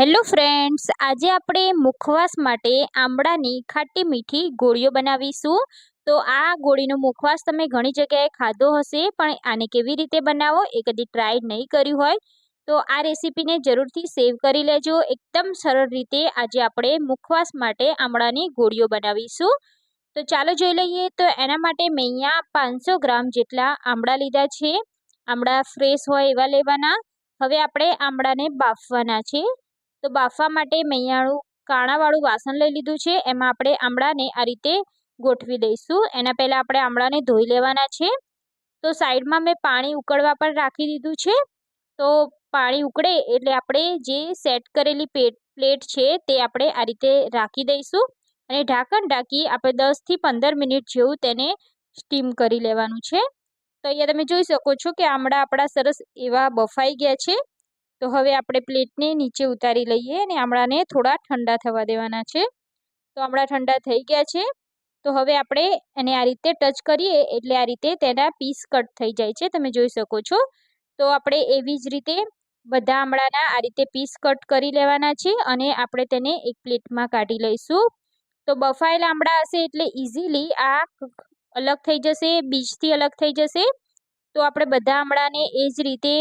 Hello friends, આજે આપણે મુખવાસ માટે આંબળાની ખાટી મીઠી ગોળીઓ બનાવીશું. તો આ ગોળીનો મુખવાસ તમે ઘણી જગ્યાએ ખાધો હશે, પણ આને કેવી રીતે બનાવો એ કદી ટ્રાય નહીં કર્યું હોય. તો આ રેસીપીને જરૂરથી સેવ કરી લેજો. એકદમ સરળ રીતે આજે આપણે મુખવાસ માટે આંબળાની ગોળીઓ બનાવીશું. તો ચાલો જોઈ લઈએ. તો એના માટે મેં અહીંયા પાંચસો ગ્રામ જેટલા આંબળા લીધા છે. આંબળા ફ્રેશ હોય એવા લેવાના. હવે આપણે આંબળાને બાફવાના છે. તો બાફવા માટે મૈયાણું કાણાવાળું વાસણ લઈ લીધું છે. એમાં આપણે આમળાને આ રીતે ગોઠવી દઈશું. એના પહેલાં આપણે આમળાને ધોઈ લેવાના છે. તો સાઈડમાં મેં પાણી ઉકળવા પણ રાખી દીધું છે. તો પાણી ઉકળે એટલે આપણે જે સેટ કરેલી પ્લેટ છે તે આપણે આ રીતે રાખી દઈશું. અને ઢાંકણ ઢાંકી આપણે દસથી પંદર મિનિટ જેવું તેને સ્ટીમ કરી લેવાનું છે. તો અહીંયા તમે જોઈ શકો છો કે આમળા આપણા સરસ એવા બફાઈ ગયા છે. તો હવે આપણે પ્લેટને નીચે ઉતારી લઈએ અને આમળાને થોડા ઠંડા થવા દેવાના છે. તો આમળા ઠંડા થઈ ગયા છે. તો હવે આપણે એને આ રીતે ટચ કરીએ એટલે આ રીતે તેના પીસ કટ થઈ જાય છે. તમે જોઈ શકો છો. તો આપણે એવી જ રીતે બધા આમળાના આ રીતે પીસ કટ કરી લેવાના છે અને આપણે તેને એક પ્લેટમાં કાઢી લઈશું. તો બફાયેલા આમળા હશે એટલે ઇઝીલી આ અલગ થઈ જશે, બીજથી અલગ થઈ જશે. તો આપણે બધા આમળાને એ જ રીતે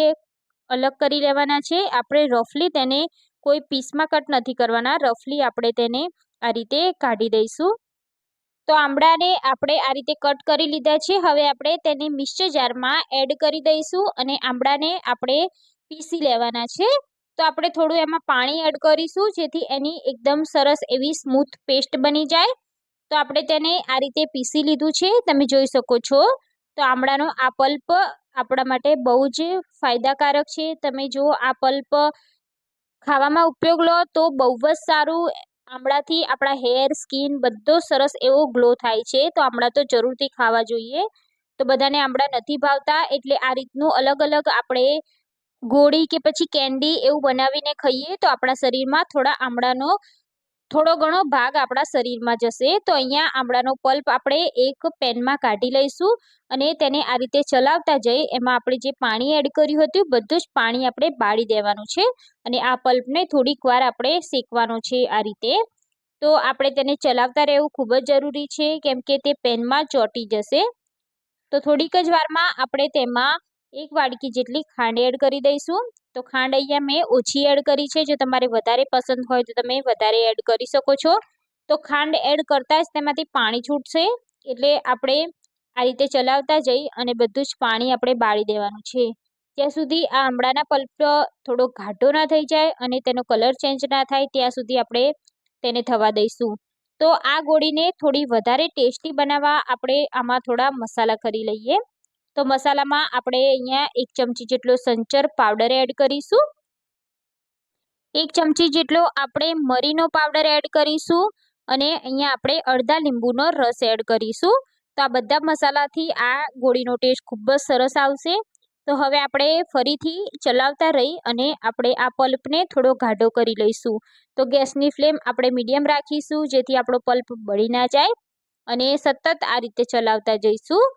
અલગ કરી લેવાના છે. આપણે રફલી તેને કોઈ પીસમાં કટ નથી કરવાના. રફલી આપણે તેને આ રીતે કાઢી દઈશું. તો આંબળાને આપણે આ રીતે કટ કરી લીધા છે. હવે આપણે તેને મિક્સર જારમાં એડ કરી દઈશું અને આંબળાને આપણે પીસી લેવાના છે. તો આપણે થોડું એમાં પાણી એડ કરીશું, જેથી એની એકદમ સરસ એવી સ્મૂથ પેસ્ટ બની જાય. તો આપણે તેને આ રીતે પીસી લીધું છે. તમે જોઈ શકો છો. તો આમળાનો આ પલ્પ આપણા માટે બહુ જ ફાયદાકારક છે. તમે જો આ પલ્પ ખાવામાં ઉપયોગ લો તો બહુ જ સારું. આમળાથી આપણા હેર, સ્કિન બધો સરસ એવો ગ્લો થાય છે. તો આમળા તો જરૂરથી ખાવા જોઈએ. તો બધાને આમળા નથી ભાવતા એટલે આ રીતનું અલગ અલગ આપણે ગોળી કે પછી કેન્ડી એવું બનાવીને ખાઈએ તો આપણા શરીરમાં થોડા આમળાનો થોડો ઘણો ભાગ આપણા શરીરમાં જશે, તો અહીંયા આમળાનો પલ્પ આપણે એક પેનમાં કાઢી લઈશું અને તેને આ રીતે ચલાવતા જઈ એમાં આપણે જે પાણી એડ કર્યું હતું, બધું જ પાણી આપણે બાળી દેવાનું છે અને આ પલ્પને થોડીક વાર આપણે શેકવાનો છે આ રીતે. તો આપણે તેને ચલાવતા રહેવું ખૂબ જ જરૂરી છે, કેમ કે તે પેનમાં ચોંટી જશે. તો થોડીક જ વારમાં આપણે તેમાં એક વાડકી જેટલી ખાંડ એડ કરી દઈશું. તો ખાંડ અહીંયા મેં ઓછી એડ કરી છે. જો તમારે વધારે પસંદ હોય તો તમે વધારે એડ કરી શકો છો. તો ખાંડ એડ કરતાં જ તેમાંથી પાણી છૂટશે. એટલે આપણે આ રીતે ચલાવતા જઈ અને બધું જ પાણી આપણે બાળી દેવાનું છે. ત્યાં સુધી આ આમળાના પલ્પ થોડો ઘાટો ના થઈ જાય અને તેનો કલર ચેન્જ ના થાય, ત્યાં સુધી આપણે તેને થવા દઈશું. તો આ ગોળીને થોડી વધારે ટેસ્ટી બનાવવા આપણે આમાં થોડા મસાલા કરી લઈએ. તો મસાલામાં આપણે અહીંયા એક ચમચી જેટલો સંચર પાવડર એડ કરીશું. એક ચમચી જેટલો આપણે મરીનો પાવડર એડ કરીશું અને અહીંયા આપણે અડધા લીંબુનો રસ એડ કરીશું. તો આ બધા મસાલાથી આ ગોળીનો ટેસ્ટ ખૂબ જ સરસ આવશે. તો હવે આપણે ફરીથી ચલાવતા રહી અને આપણે આ પલ્પને થોડો ગાઢો કરી લઈશું. તો ગેસની ફ્લેમ આપણે મીડિયમ રાખીશું જેથી આપણો પલ્પ બળી ના જાય અને સતત આ રીતે ચલાવતા જઈશું.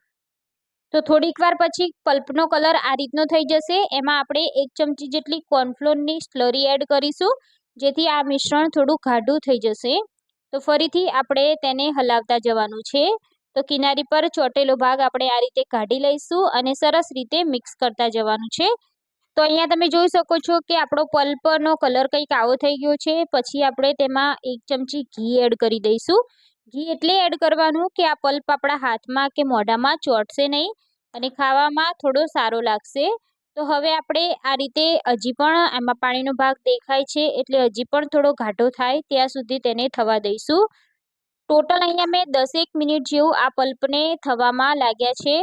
તો થોડીક વાર પછી પલ્પનો કલર આ રીતનો થઈ જશે. એમાં આપણે એક ચમચી જેટલી કોર્નફ્લોરની સ્લરી એડ કરીશું, જેથી આ મિશ્રણ થોડું ગાઢું થઈ જશે. તો ફરીથી આપણે તેને હલાવતા જવાનું છે. તો કિનારી પર ચોટેલો ભાગ આપણે આ રીતે કાઢી લઈશું અને સરસ રીતે મિક્સ કરતા જવાનું છે. તો અહીંયા તમે જોઈ શકો છો કે આપણો પલ્પનો કલર કંઈક આવો થઈ ગયો છે. પછી આપણે તેમાં એક ચમચી ઘી એડ કરી દઈશું. ઘી એટલે એડ કરવાનું કે આ પલ્પ આપણા હાથમાં કે મોઢામાં ચોટશે નહીં અને ખાવામાં થોડો સારો લાગશે. તો હવે આપણે આ રીતે હજી પણ એમાં પાણીનો ભાગ દેખાય છે, એટલે હજી પણ થોડો ઘાટો થાય, ત્યાં સુધી તેને થવા દઈશું. ટોટલ અહીંયા મેં દસેક મિનિટ જેવું આ પલ્પને થવામાં લાગ્યા છે.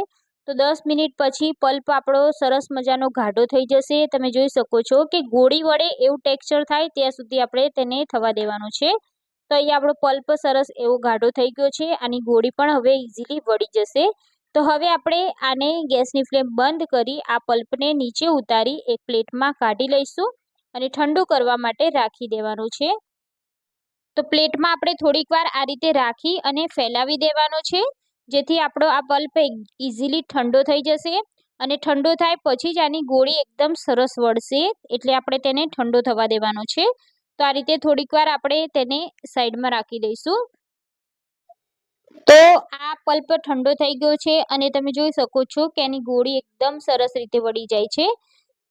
તો દસ મિનિટ પછી પલ્પ આપણો સરસ મજાનો ગાઢો થઈ જશે. તમે જોઈ શકો છો કે ગોળી વડે એવું ટેક્સચર થાય, ત્યાં સુધી આપણે તેને થવા દેવાનું છે. તો અહીંયા આપણો પલ્પ સરસ એવો ગાઢો થઈ ગયો છે આની ગોળી પણ હવે ઇઝીલી વળી જશે. તો હવે આપણે આને ગેસની ફ્લેમ બંધ કરી આ પલ્પને નીચે ઉતારી એક પ્લેટમાં કાઢી લઈશું અને ઠંડુ કરવા માટે રાખી દેવાનું છે. તો પ્લેટમાં આપણે થોડીક વાર આ રીતે રાખી અને ફેલાવી દેવાનો છે. જેથી આપણો આ પલ્પ ઇઝીલી ઠંડો થઈ જશે અને ઠંડો થાય પછી જ આની ગોળી એકદમ સરસ વળશે. એટલે આપણે તેને ઠંડો થવા દેવાનો છે. તો આ રીતે થોડીક વાર આપણે તેને સાઈડમાં રાખી દઈશું. તો આ પલ્પ ઠંડો થઈ ગયો છે અને તમે જોઈ શકો છો કે એની ગોળી એકદમ સરસ રીતે વળી જાય છે.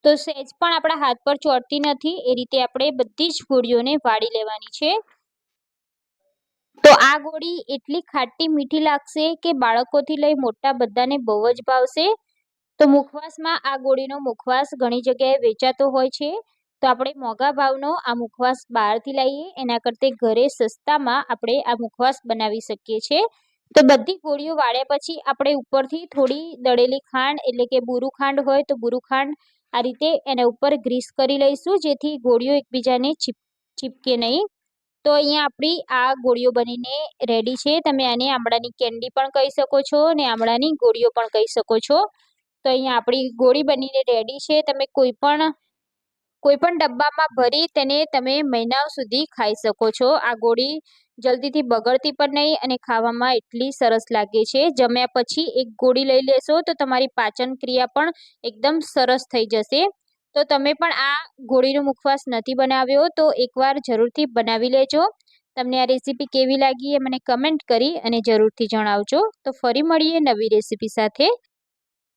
તો સહેજ પણ આપણા હાથ પર ચોટતી નથી એ રીતે આપણે બધી જ ગોળીઓને વાળી લેવાની છે. તો આ ગોળી એટલી ખાટી મીઠી લાગશે કે બાળકોથી લઈ મોટા બધાને બહુ જ ભાવશે. તો મુખવાસમાં આ ગોળીનો મુખવાસ ઘણી જગ્યાએ વેચાતો હોય છે. તો આપણે મોંઘા ભાવનો આ મુખવાસ બહારથી લઈએ એના કરતાં ઘરે સસ્તામાં આપણે આ મુખવાસ બનાવી શકીએ છીએ. તો બધી ગોળીઓ વાળ્યા પછી આપણે ઉપરથી થોડી દળેલી ખાંડ, એટલે કે બુરુ ખાંડ હોય તો બુરુ ખાંડ આ રીતે એના ઉપર ગ્રીસ કરી લઈશું, જેથી ગોળીઓ એકબીજાને ચીપ, ચીપકે નહીં. તો અહીંયા આપણી આ ગોળીઓ બનીને રેડી છે. તમે આને આમળાની કેન્ડી પણ કહી શકો છો અને આમળાની ગોળીઓ પણ કહી શકો છો. તો અહીંયા આપણી ગોળી બનીને રેડી છે. તમે કોઈ પણ કોઈ પણ ડબ્બામાં ભરી તેને તમે મહિનાઓ સુધી ખાઈ શકો છો. આ ગોળી જલ્દીથી બગડતી પણ નહીં અને ખાવામાં એટલી સરસ લાગે છે. જમ્યા પછી એક ગોળી લઈ લેશો તો તમારી પાચન ક્રિયા પણ એકદમ સરસ થઈ જશે. તો તમે પણ આ ગોળીનો મુખવાસ નથી બનાવ્યો તો એકવાર જરૂરથી બનાવી લેજો. તમને આ રેસીપી કેવી લાગી એ મને કમેન્ટ કરી અને જરૂરથી જણાવજો. તો ફરી મળીએ નવી રેસીપી સાથે.